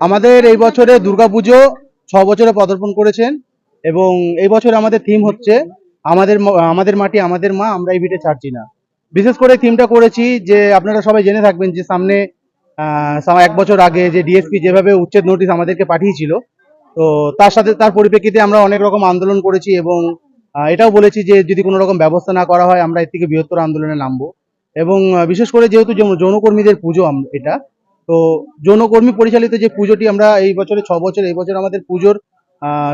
আমাদের এই বছরে দুর্গাপুজো ছ বছরে পদার্পণ করেছেন এবং এই বছর আমাদের থিম হচ্ছে আমাদের আমাদের মাটি, আমাদের মা, আমরা এই ভিটে ছাড়ছি না। বিশেষ করে থিমটা করেছি যে আপনারা সবাই জেনে থাকবেন যে সামনে এক বছর আগে যে ডিএসপি যেভাবে উচ্ছেদ নোটিশ আমাদেরকে পাঠিয়েছিল, তো তার সাথে, তার পরিপ্রেক্ষিতে আমরা অনেক রকম আন্দোলন করেছি এবং এটাও বলেছি যে যদি কোনো রকম ব্যবস্থা না করা হয়, আমরা এর থেকে বৃহত্তর আন্দোলনে নামবো। এবং বিশেষ করে যেহেতু যৌন- যৌনকর্মীদের পুজো এটা তো যৌনকর্মী পরিচালিত যে পুজোটি আমরা এই বছরে ছ বছর এই বছর আমাদের পুজোর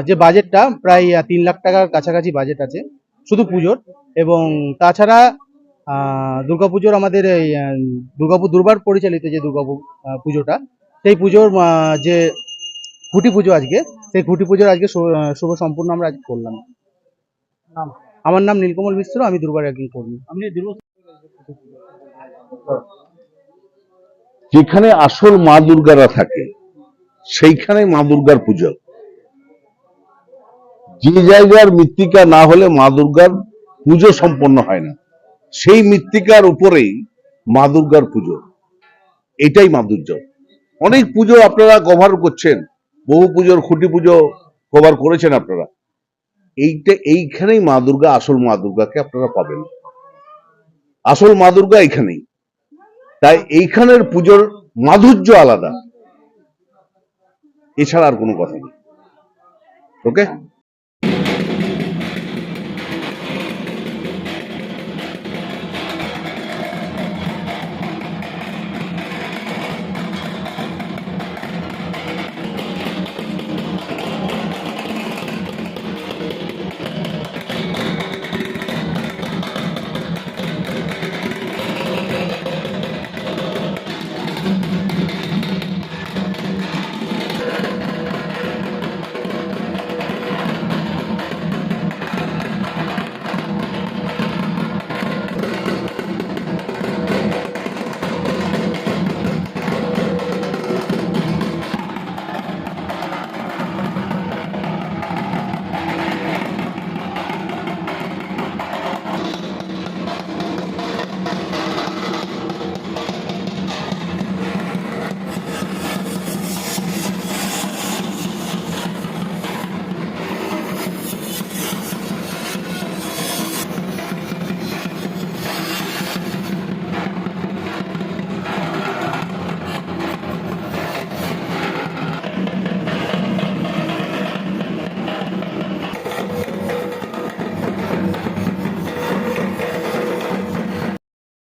যে বাজেটটা প্রায় তিন লাখ টাকার কাছাকাছি বাজেট আছে শুধু পুজোর এবং তাছাড়া দুর্গাপুজোর আমাদের এই দুর্গাপুর দুর্বার পরিচালিত যে দুর্গাপুর পুজোটা সেই পুজোর যে খুঁটি পুজো আজকে সেই খুঁটি পুজোর আজকে শুভ সম্পূর্ণ আমরা আজকে করলাম। আমার নাম নীলকমল মিশ্র আমি দুর্বার একজন কর্মী। যেখানে আসল মা দুর্গারা থাকে, সেইখানে মা দুর্গার পুজো। যে জায়গার মৃত্তিকা না হলে মা দুর্গার পুজো সম্পন্ন হয় না। সেই মৃত্তিকার উপরেই মা দুর্গার পুজো। এটাই মাধুর্য অনেক পুজো আপনারা কভার করছেন, বহু পুজোর খুঁটি পুজো কভার করেছেন আপনারা। এইটা, এইখানেই মা দুর্গা, আসল মা দুর্গাকে আপনারা পাবেন। আসল মা দুর্গা এখানেই তাই এইখানের পুজোর মাধুর্য আলাদা। এছাড়া আর কোনো কথা নেই। ওকে